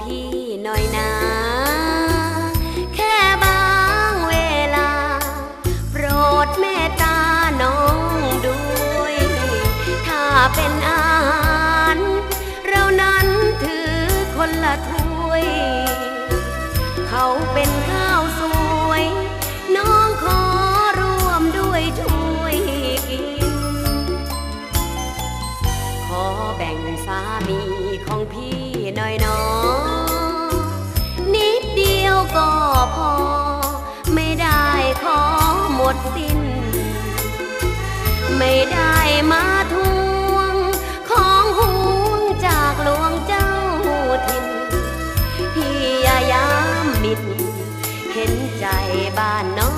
พี่หน่อยนะ แค่บางเวลา โปรดเมตตาน้องด้วย ถ้าเป็นอาหารเรานั้นถือคนละถ้วย เขาเป็นข้า ก็พอ ไม่ได้ขอหมดสิ้น ไม่ได้มาทวง ของห่วงจากหลวงเจ้าทินพี่ยายามมิดเห็นใจบ้านน้อ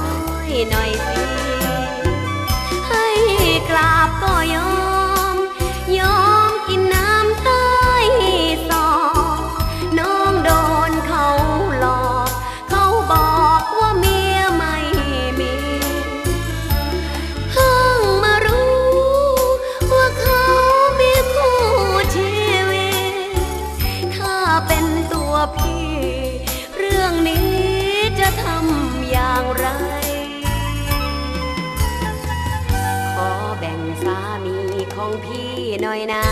ยหน่อยสิ ให้กราบก็ยอม buena.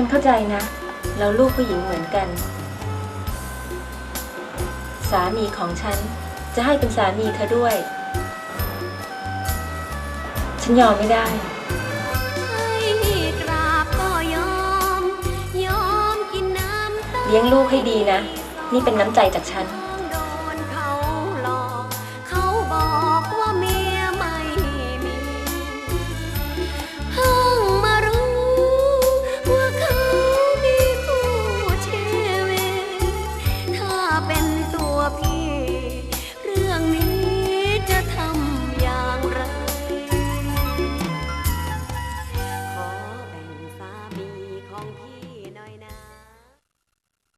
ฉันเข้าใจนะ เราลูกผู้หญิงเหมือนกัน สามีของฉันจะให้เป็นสามีเธอด้วย ฉันยอมไม่ได้ เลี้ยงลูกให้ดีนะ นี่เป็นน้ำใจจากฉัน